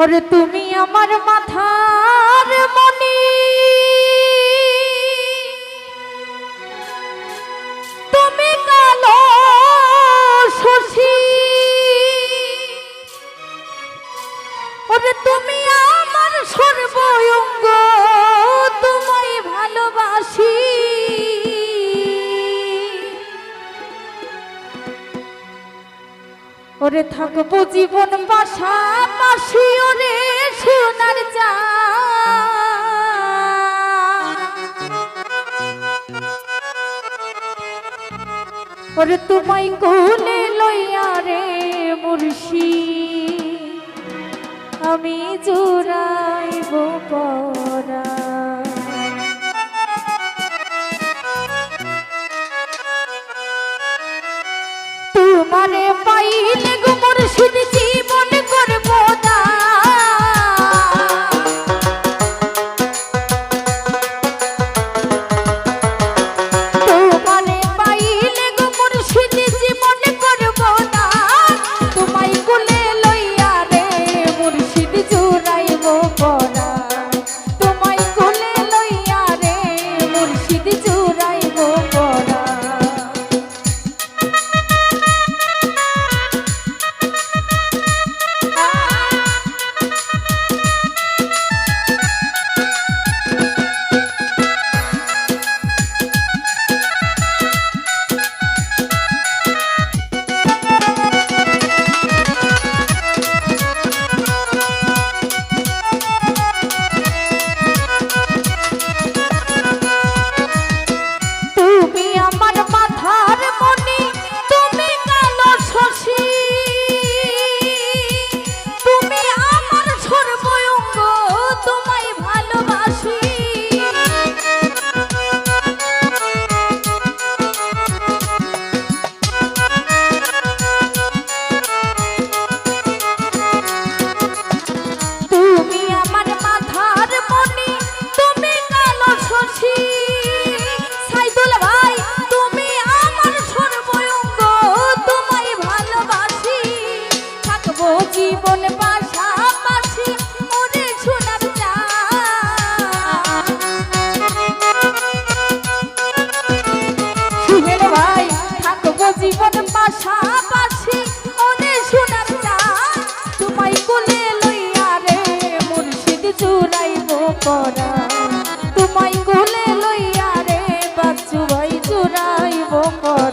और तुम्हें ওরে থাকব জীবন বাসা মাসি ওরে সোনার চা ওরে তোমায় কোলে লইয়া রে মুর্শি, আমি জোড়াইব পরা meu coração.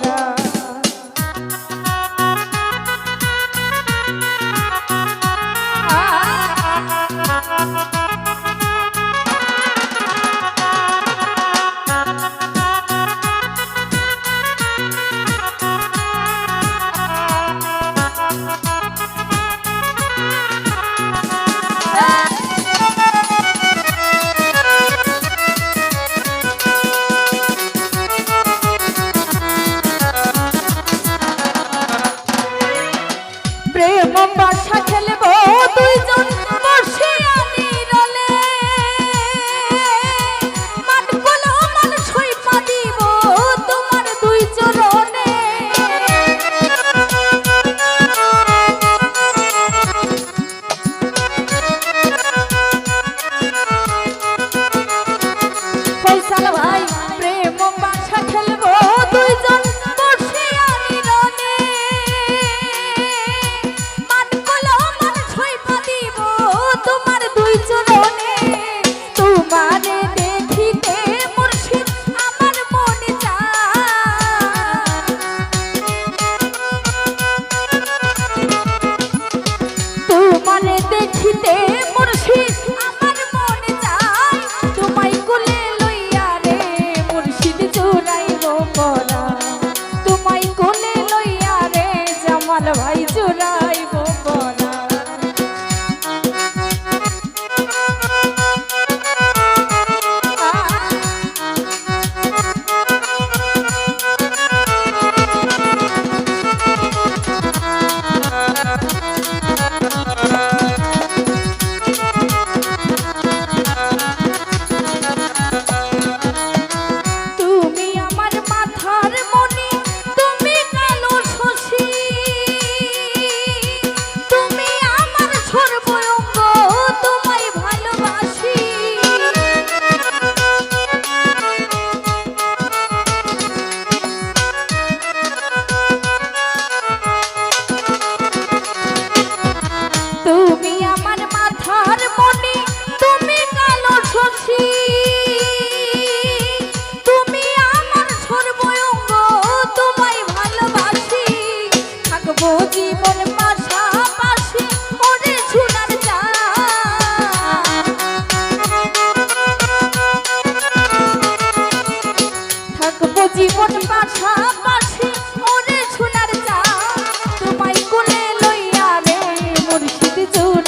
লঠা খেলব দুইজন মুর্শিদ চোর